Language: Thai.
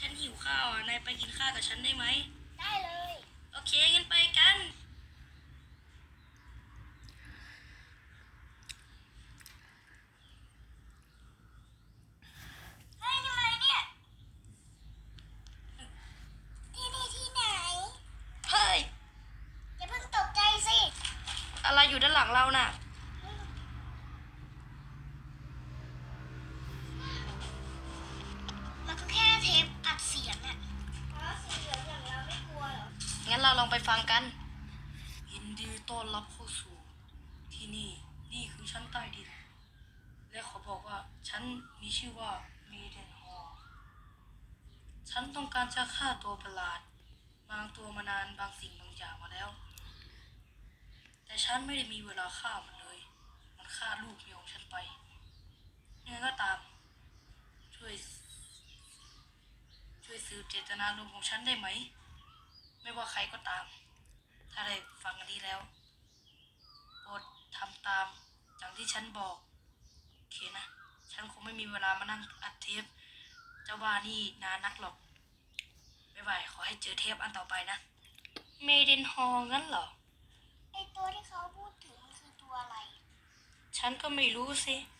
ฉันหิวข้าวอะ นายไปกินข้าวกับฉันได้ไหม ได้เลย โอเคงั้นไปกัน เฮ้ยนี่อะไรเนี่ย ที่นี่ที่ไหน เฮ้ย อย่าเพิ่งตกใจสิ อะไรอยู่ด้านหลังเราน่ะ งั้นเราลองไปฟังกันยินดีต้อนรับเข้าสู่ที่นี่ นี่คือชั้นใต้ดิน และขอบอกว่าฉันมีชื่อว่าเมเดนฮอฉันต้องการจะฆ่าตัวประหลาด บางตัวมานานบางสิ่งบางอย่างมาแล้ว แต่ฉันไม่ได้มีเวลาฆ่ามันเลย มันฆ่าลูกเมียของฉันไปยังไงก็ตาม ช่วย ช่วยสืบเจตนารมณ์ของฉันได้ไหม ไม่ว่าใครก็ตาม ถ้าได้ฟังอันนี้แล้วโปรดทำตามอย่างที่ฉันบอกโอเคนะ ฉันคงไม่มีเวลามานั่งอัดเทปเจ้าบ้านี่นานนักหรอกไม่ไหวขอให้เจอเทปอันต่อไปนะ เมดินฮองั้นเหรอ ไอตัวที่เขาพูดถึงมันคือตัวอะไร ฉันก็ไม่รู้สิแ